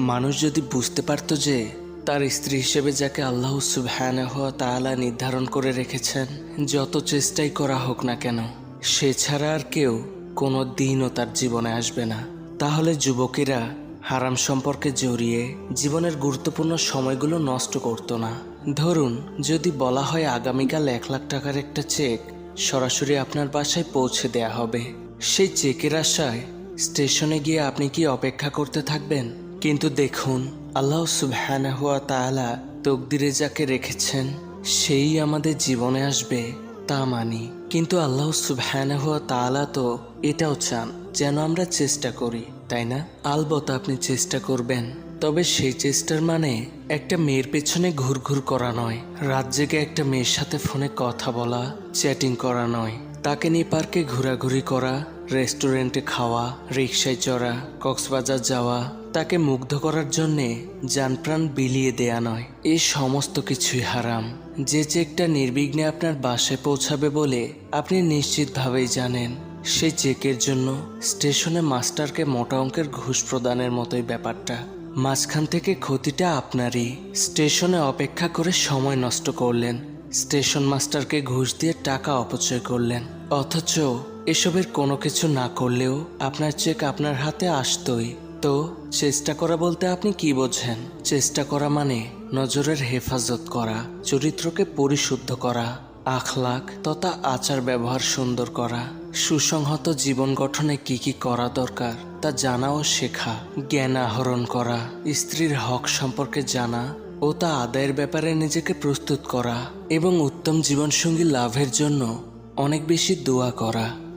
মানুষ যদি বুঝতে পারতো যে তার স্ত্রী হিসেবে যাকে আল্লাহ সুবহানাহু তাআলা নির্ধারণ করে রেখেছেন, যত চেষ্টাই করা হোক না কেন, সে ছাড়া আর কেউ কোনো দিনও তার জীবনে আসবে না। তাহলে যুবকেরা হারাম সম্পর্কে জড়িয়ে জীবনের গুরুত্বপূর্ণ সময়গুলো নষ্ট করতো না। ধরুন, যদি বলা হয় আগামীকাল এক লাখ টাকার একটা চেক সরাসরি আপনার বাসায় পৌঁছে দেয়া হবে। সেই চেকের আশায় স্টেশনে গিয়ে আপনি কি অপেক্ষা করতে থাকবেন? কিন্তু দেখুন, আল্লাহ সুবহানাহু ওয়া তাআলা তকদিরে যাকে রেখেছেন, সেই আমাদের জীবনে আসবে, তা মানি। কিন্তু আল্লাহ সুবহানাহু ওয়া তাআলা তো এটাও চান, যেন আমরা চেষ্টা করি, তাই না? আলবত আপনি চেষ্টা করবেন, তবে সেই চেষ্টার মানে একটা মেয়ের পেছনে ঘুরঘুর করা নয়, রাত জেগে একটা মেয়ের সাথে ফোনে কথা বলা, চ্যাটিং করা নয়, তাকে নিয়ে পার্কে ঘোরাঘুরি করা, রেস্টুরেন্টে খাওয়া রিক্সায় চড়া, কক্সবাজার যাওয়া তাকে মুগ্ধ করার জন্যে যানপ্রাণ বিলিয়ে দেয়া নয়। এ সমস্ত কিছুই হারাম। যে চেকটা নির্বিঘ্নে আপনার বাসে পৌঁছাবে বলে আপনি নিশ্চিতভাবেই জানেন সেই চেকের জন্য স্টেশনে মাস্টারকে মোটা অঙ্কের ঘুষ প্রদানের মতোই ব্যাপারটা। মাঝখান থেকে ক্ষতিটা আপনারই। স্টেশনে অপেক্ষা করে সময় নষ্ট করলেন। স্টেশন মাস্টারকে ঘুষ দিয়ে টাকা অপচয় করলেন। অথচ এসবের কোনো কিছু না করলেও আপনার চেক আপনার হাতে আসতোই। তো, চেষ্টা করা বলতে আপনি কি বোঝেন? চেষ্টা করা মানে নজরের হেফাজত করা, চরিত্রকে পরিশুদ্ধ করা, আখলাক তথা আচার ব্যবহার সুন্দর করা, সুসংহত জীবন গঠনে কি কি করা দরকার তা জানা ও শেখা, জ্ঞান আহরণ করা, স্ত্রীর হক সম্পর্কে জানা ও তা আদায়ের ব্যাপারে নিজেকে প্রস্তুত করা এবং উত্তম জীবনসঙ্গী লাভের জন্য অনেক বেশি দোয়া করা।